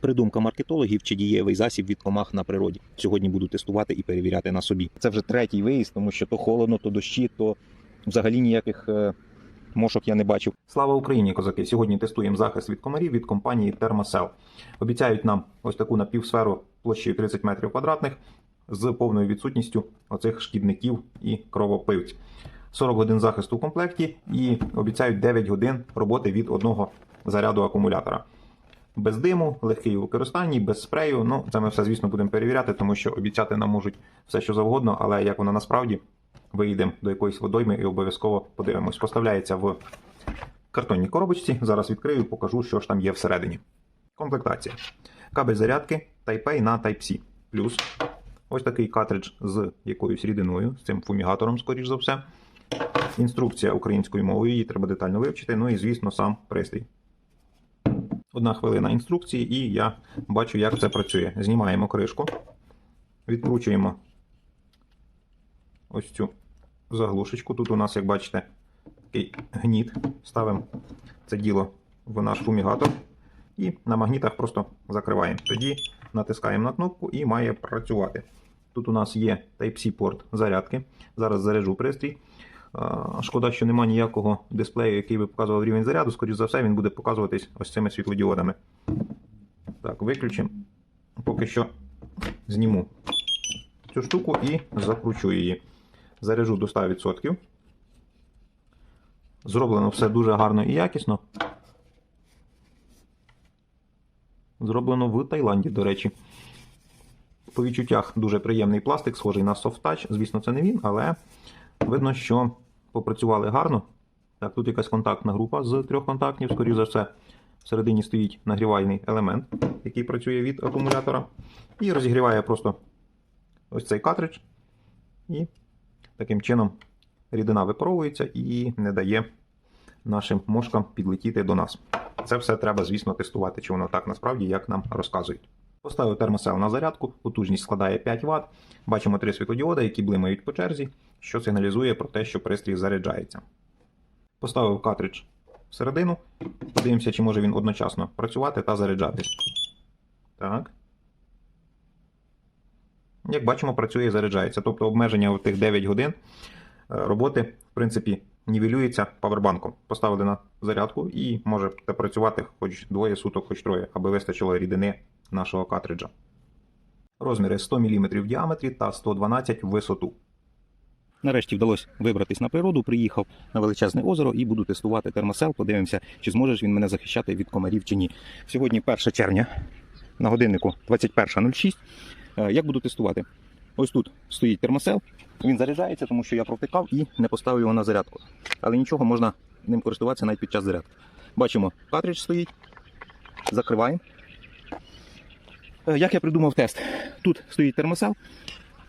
Придумка маркетологів чи дієвий засіб від комах на природі. Сьогодні буду тестувати і перевіряти на собі. Це вже третій виїзд, тому що то холодно, то дощі, то взагалі ніяких е, мошок я не бачив. Слава Україні, козаки! Сьогодні тестуємо захист від комарів від компанії Thermacell. Обіцяють нам ось таку напівсферу площею 30 метрів квадратних з повною відсутністю оцих шкідників і кровопивць. 40 годин захисту в комплекті і обіцяють 9 годин роботи від одного заряду акумулятора. Без диму, легкий у використанні, без спрею. Ну, це ми все, звісно, будемо перевіряти, тому що обіцяти нам можуть все, що завгодно, але як воно насправді, виїдемо до якоїсь водойми і обов'язково подивимось. Поставляється в картонній коробочці. Зараз відкрию, покажу, що ж там є всередині. Комплектація. Кабель зарядки Type-A на Type-C. Плюс ось такий картридж з якоюсь рідиною, з цим фумігатором, скоріш за все. Інструкція українською мовою, її треба детально вивчити. Ну і, звісно, сам пристрій. Одна хвилина інструкції, і я бачу, як це працює. Знімаємо кришку, відкручуємо ось цю заглушечку. Тут у нас, як бачите, такий гніт. Ставимо це діло в наш фумігатор і на магнітах просто закриваємо. Тоді натискаємо на кнопку і має працювати. Тут у нас є Type-C порт зарядки. Зараз заряджу пристрій. Шкода, що немає ніякого дисплею, який би показував рівень заряду. Скоріше за все, він буде показуватись ось цими світлодіодами. Так, виключимо. Поки що зніму цю штуку і закручу її. Заряджу до 100%. Зроблено все дуже гарно і якісно. Зроблено в Таїланді, до речі. По відчуттях дуже приємний пластик, схожий на Soft Touch. Звісно, це не він, але видно, що попрацювали гарно. Так, тут якась контактна група з трьох контактів, скоріш за все, всередині стоїть нагрівальний елемент, який працює від акумулятора. І розігріває просто ось цей картридж. І таким чином рідина випаровується і не дає нашим мошкам підлетіти до нас. Це все треба, звісно, тестувати, чи воно так насправді, як нам розказують. Поставив термосел на зарядку, потужність складає 5 Вт. Бачимо три світлодіоди, які блимають по черзі, що сигналізує про те, що пристрій заряджається. Поставив картридж всередину. Подивимося, чи може він одночасно працювати та заряджатись. Так. Як бачимо, працює і заряджається. Тобто обмеження в тих 9 годин е, роботи, в принципі, нівелюється павербанком. Поставили на зарядку і можете працювати хоч двоє суток, хоч троє, аби вистачило рідини нашого картриджа. Розміри 100 мм в діаметрі та 112 в висоту. Нарешті вдалося вибратись на природу, приїхав на величезне озеро і буду тестувати термосел. Подивимося, чи зможе ж він мене захищати від комарів чи ні. Сьогодні 1 червня на годиннику 21.06. Е, Як буду тестувати? Ось тут стоїть термосел, він заряджається, тому що я провтикав і не поставив його на зарядку. Але нічого можна ним користуватися навіть під час зарядки. Бачимо, картридж стоїть. Закриваємо. Е, Як я придумав тест? Тут стоїть термосел,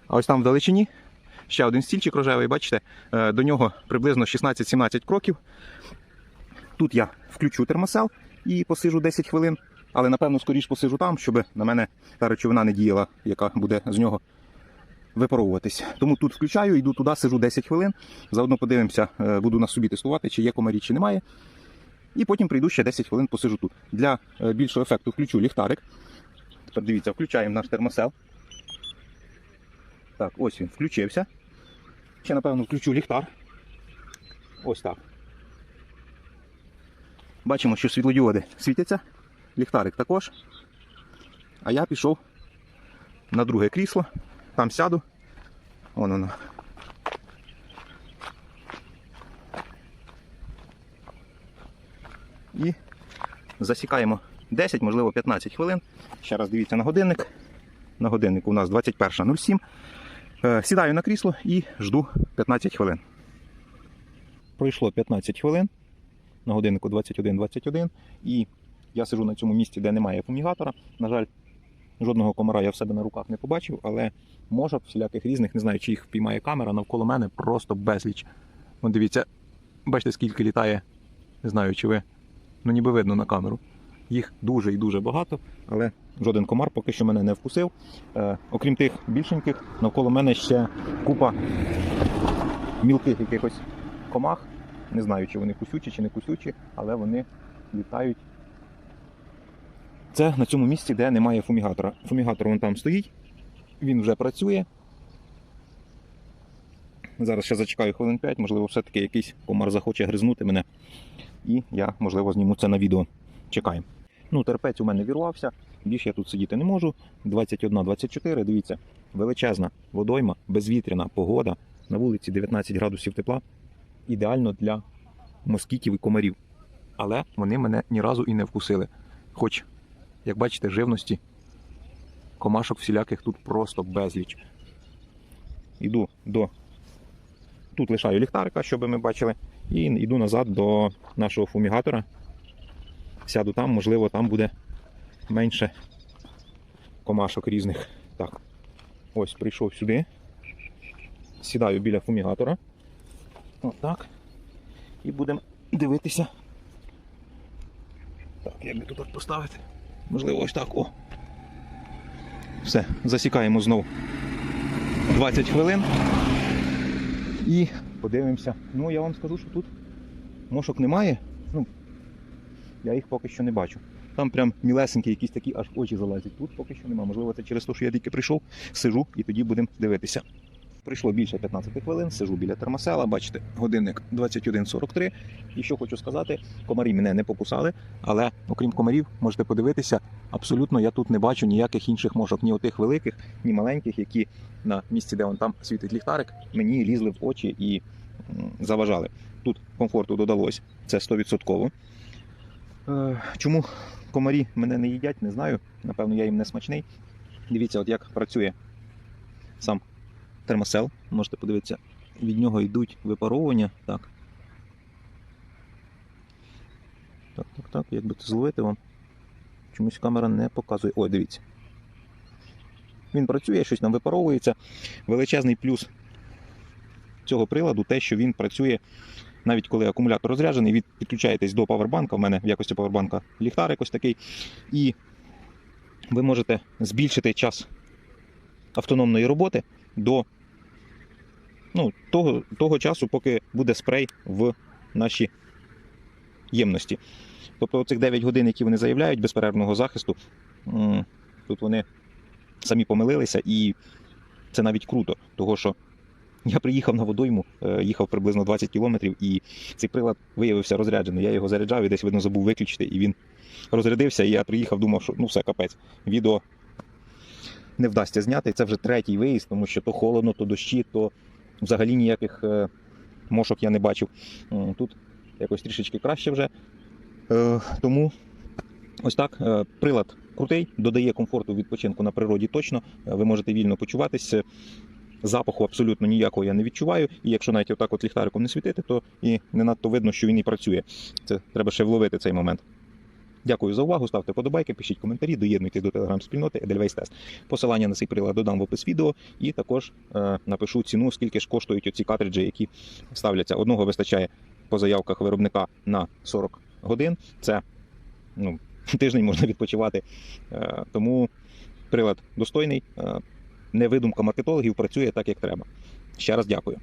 а ось там в далечині ще один стільчик рожевий, бачите, е, до нього приблизно 16-17 кроків. Тут я включу термосел і посижу 10 хвилин, але напевно скоріш посижу там, щоб на мене та речовина не діяла, яка буде з нього випаровуватись. Тому тут включаю, йду туди, сижу 10 хвилин. Заодно подивимося, е, буду на собі тестувати, чи є комарі, чи немає. І потім прийду ще 10 хвилин посижу тут. Для е, більшого ефекту включу ліхтарик. Тепер дивіться, включаємо наш термосел. Так, ось він включився. Ще, напевно, включу ліхтар. Ось так. Бачимо, що світлодіоди світяться. Ліхтарик також. А я пішов на друге крісло. Там сяду. Вон воно. І засікаємо 10, можливо 15 хвилин. Ще раз дивіться на годинник. На годиннику у нас 21.07. Е, Сідаю на крісло і жду 15 хвилин. Пройшло 15 хвилин. На годиннику 21.21. І я сижу на цьому місці, де немає фумігатора. На жаль, жодного комара я в себе на руках не побачив, але мошок всіляких різних, не знаю, чи їх впіймає камера, навколо мене просто безліч. Вон дивіться, бачите, скільки літає, не знаю, чи ви. Ну ніби видно на камеру. Їх дуже і дуже багато, але жоден комар поки що мене не вкусив. Е, окрім тих більшеньких, навколо мене ще купа мілких якихось комах. Не знаю, чи вони кусючі, чи не кусючі, але вони літають Це на цьому місці, де немає фумігатора. Фумігатор вон там стоїть, він вже працює. Зараз ще зачекаю хвилин 5, можливо, все-таки якийсь комар захоче гризнути мене. І я, можливо, зніму це на відео. Чекаємо. Ну, терпець у мене вірвався, більше я тут сидіти не можу. 21-24, дивіться, величезна водойма, безвітряна погода. На вулиці 19 градусів тепла. Ідеально для москітів і комарів. Але вони мене ні разу і не вкусили. Хоч, як бачите, живності комашок всіляких тут просто безліч. Іду до. Тут лишаю ліхтарика, щоб ми бачили, і йду назад до нашого фумігатора. Сяду там, можливо, там буде менше комашок різних. Так. Ось прийшов сюди. Сідаю біля фумігатора. Отак. І будемо дивитися. Так, як би тут поставити? Можливо, ось так. О. Все, засікаємо знову 20 хвилин. І подивимося. Ну, я вам скажу, що тут мошок немає. Ну, я їх поки що не бачу. Там прям мілесенькі, якісь такі аж очі залазять. Тут поки що немає. Можливо, це через те, що я тільки прийшов, сижу і тоді будемо дивитися. Прийшло більше 15 хвилин, сижу біля термосела, бачите, годинник 21.43. І що хочу сказати, комарі мене не покусали, але окрім комарів, можете подивитися, абсолютно я тут не бачу ніяких інших мошок, ні отих великих, ні маленьких, які на місці, де вон там світить ліхтарик, мені лізли в очі і заважали. Тут комфорту додалось, це 100%. Е, Чому комарі мене не їдять, не знаю. Напевно, я їм не смачний. Дивіться, от як працює сам термосел. Можете подивитися, від нього йдуть випаровування. Так. Так, так, так. Як би це зловити вам? Чомусь камера не показує. Ой, дивіться. Він працює, щось нам випаровується. Величезний плюс цього приладу те, що він працює навіть коли акумулятор розряджений, від підключаєтесь до павербанка. У мене в якості павербанка ліхтарик ось такий. І ви можете збільшити час автономної роботи до ну, того, того часу, поки буде спрей в нашій ємності. Тобто цих 9 годин, які вони заявляють безперервного захисту, тут вони самі помилилися, і це навіть круто, того що я приїхав на водойму, е, їхав приблизно 20 кілометрів, і цей прилад виявився розряджений. Я його заряджав і десь, видно, забув виключити, і він розрядився. І я приїхав, думав, що ну все, капець, відео не вдасться зняти. Це вже третій виїзд, тому що то холодно, то дощі, то взагалі ніяких е, мошок я не бачив. Тут якось трішечки краще вже. Е, Тому ось так. Прилад крутий, додає комфорту відпочинку на природі точно. Ви можете вільно почуватися. Запаху абсолютно ніякого я не відчуваю. І якщо навіть отак от ліхтариком не світити, то і не надто видно, що він і працює. Це треба ще вловити цей момент. Дякую за увагу. Ставте подобайки, пишіть коментарі, доєднуйтесь до телеграм-спільноти Edelweiss Test. Посилання на цей прилад додам в опис відео і також е, напишу ціну, скільки ж коштують оці картриджі, які ставляться. Одного вистачає по заявках виробника на 40 годин. Це ну, тиждень можна відпочивати. Е, тому прилад достойний. Е, не видумка маркетологів, працює так, як треба. Ще раз дякую.